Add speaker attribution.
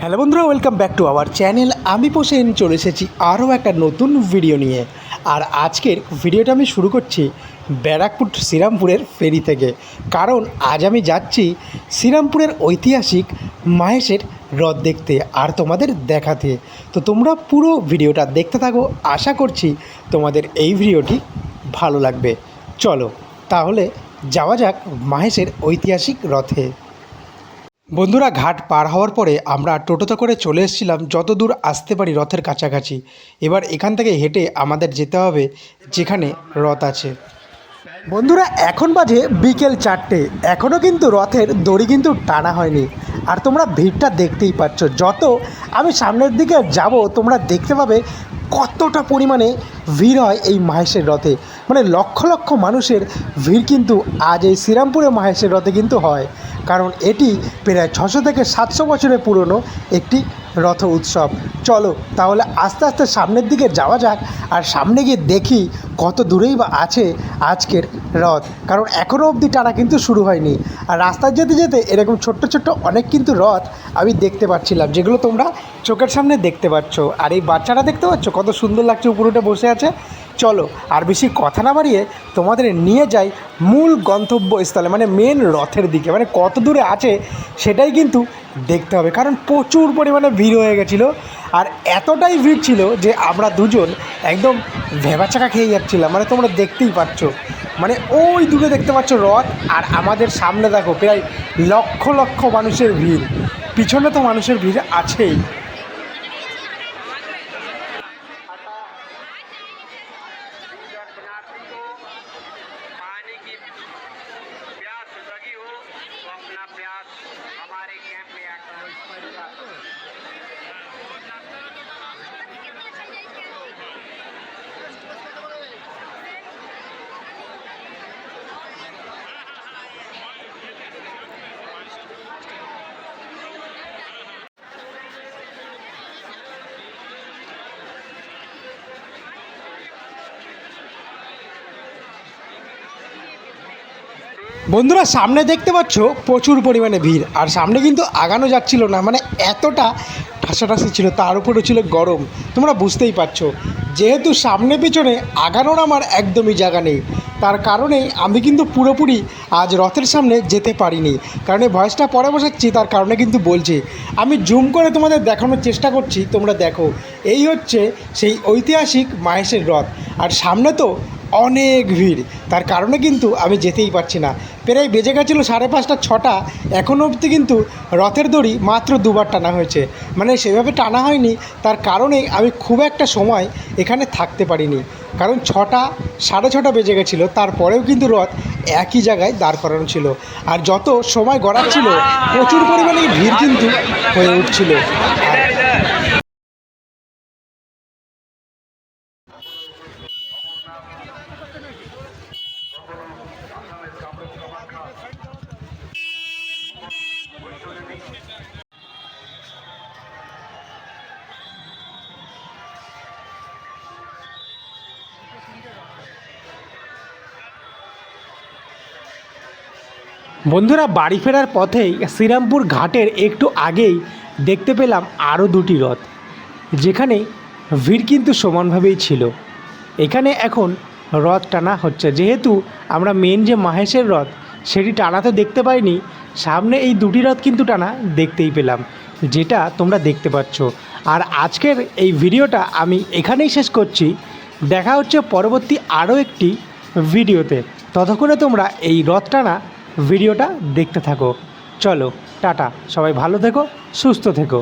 Speaker 1: Hello বন্ধুরা welcome back to our channel আমি পোষেন চলে এসেছি আরও একটা নতুন ভিডিও নিয়ে। আর আজকের ভিডিওটা আমি শুরু করছি ব্যারাকপুর শ্রীরামপুরের ফেরি থেকে। কারণ আজ আমি যাচ্ছি শ্রীরামপুরের ঐতিহাসিক মাহেশের হ্রদ দেখতে আর তোমাদের দেখাতে। তো তোমরা পুরো ভিডিওটা দেখতে থাকো, আশা করছি তোমাদের এই ভিডিওটি ভালো লাগবে। চলো, তাহলে যাওয়া যাক মাহেশের ঐতিহাসিক রথে। বন্ধুরা, ঘাট পার হওয়ার পরে আমরা টোটোতে করে চলে এসেছিলাম যত দূর আসতে পারি রথের কাছাকাছি। এবার এখান থেকে হেঁটে আমাদের যেতে হবে যেখানে রথ আছে। বন্ধুরা, এখন বাজে বিকেল চারটে। এখনও কিন্তু রথের দড়ি কিন্তু টানা হয়নি। আর তোমরা ভিড়টা দেখতেই পাচ্ছ। যত আমি সামনের দিকে যাব, তোমরা দেখতে পাবে কতটা পরিমাণে ভিড় হয় এই মাহেশের রথে। মানে লক্ষ লক্ষ মানুষের ভিড় কিন্তু আজ এই শ্রীরামপুরে মাহেশের রথে কিন্তু হয়। কারণ এটি প্রায় ছশো থেকে সাতশো বছরের পুরনো একটি রথ উৎসব। চলো, তাহলে আস্তে আস্তে সামনের দিকে যাওয়া যাক। আর সামনে গিয়ে দেখি কত দূরেই বা আছে আজকের রথ। কারণ এখনও অবধি টানা কিন্তু শুরু হয়নি। আর রাস্তায় যেতে যেতে এরকম ছোট্ট ছোট্ট অনেক কিন্তু রথ আমি দেখতে পাচ্ছিলাম, যেগুলো তোমরা চোখের সামনে দেখতে পাচ্ছ। আর এই বাচ্চাটা দেখতে পাচ্ছ, কত সুন্দর লাগছে উপরে বসে আছে। চলো, আর বেশি কথা না বাড়িয়ে তোমাদের নিয়ে যাই মূল গন্তব্যস্থলে মানে মেন রথের দিকে। মানে কত দূরে আছে সেটাই কিন্তু দেখতে হবে। কারণ প্রচুর পরিমাণে ভিড় হয়ে গেছিল। আর এতটাই ভিড় ছিল যে আমরা দুজন একদম ভেবাচাকা খেয়ে যাচ্ছিলাম। মানে তোমরা দেখতেই পাচ্ছ। মানে ওই দূরে দেখতে পাচ্ছ রথ আর আমাদের সামনে দেখো, প্রায় লক্ষ লক্ষ মানুষের ভিড়। পিছনে তো মানুষের ভিড় আছেই। বন্ধুরা, সামনে দেখতে পাচ্ছ প্রচুর পরিমাণে ভিড়। আর সামনে কিন্তু আগানো যাচ্ছিল না মানে এতটা ঠাসাঠাসি ছিল, তার উপরে ছিল গরম। তোমরা বুঝতেই পারছ, যেহেতু সামনে পিছনে আগানোর আমার একদমই জায়গা নেই। তার কারণেই আমি কিন্তু পুরোপুরি আজ রথের সামনে যেতে পারিনি। কারণ এই ভয়েসটা পরে বসাচ্ছি, তার কারণে কিন্তু বলছি। আমি জুম করে তোমাদের দেখানোর চেষ্টা করছি, তোমরা দেখো। এই হচ্ছে সেই ঐতিহাসিক মাহেশের রথ। আর সামনে তো অনেক ভিড়। তার কারণে কিন্তু আমি যেতেই পারছি না। প্রায় বেজে গেছিল সাড়ে পাঁচটা, ছটা। এখনও অবধি কিন্তু রথের দড়ি মাত্র দুবার টানা হয়েছে। মানে সেভাবে টানা হয়নি। তার কারণে আমি খুব একটা সময় এখানে থাকতে পারিনি। কারণ ছটা, সাড়ে ছটা বেজে গেছিল। তারপরেও কিন্তু রথ একই জায়গায় দাঁড় করানো ছিল। আর যত সময় গড়াচ্ছিল, প্রচুর পরিমাণে ভিড় কিন্তু হয়ে উঠছিল। বন্ধুরা, বাড়ি ফেরার পথেই শ্রীরামপুর ঘাটের একটু আগেই দেখতে পেলাম আরও দুটি রথ, যেখানে ভিড় কিন্তু সমানভাবেই ছিল। এখানে এখন রথ টানা হচ্ছে। যেহেতু আমরা মেন যে মাহেশের রথ সেটি টানা তো দেখতে পাইনি, সামনে এই দুটি রথ কিন্তু টানা দেখতেই পেলাম, যেটা তোমরা দেখতে পাচ্ছ। আর আজকের এই ভিডিওটা আমি এখানেই শেষ করছি। দেখা হচ্ছে পরবর্তী আরও একটি ভিডিওতে। ততক্ষণে তোমরা এই রথ টানা ভিডিওটা দেখতে থাকো। চলো, টাটা। সবাই ভালো থেকো, সুস্থ থেকো।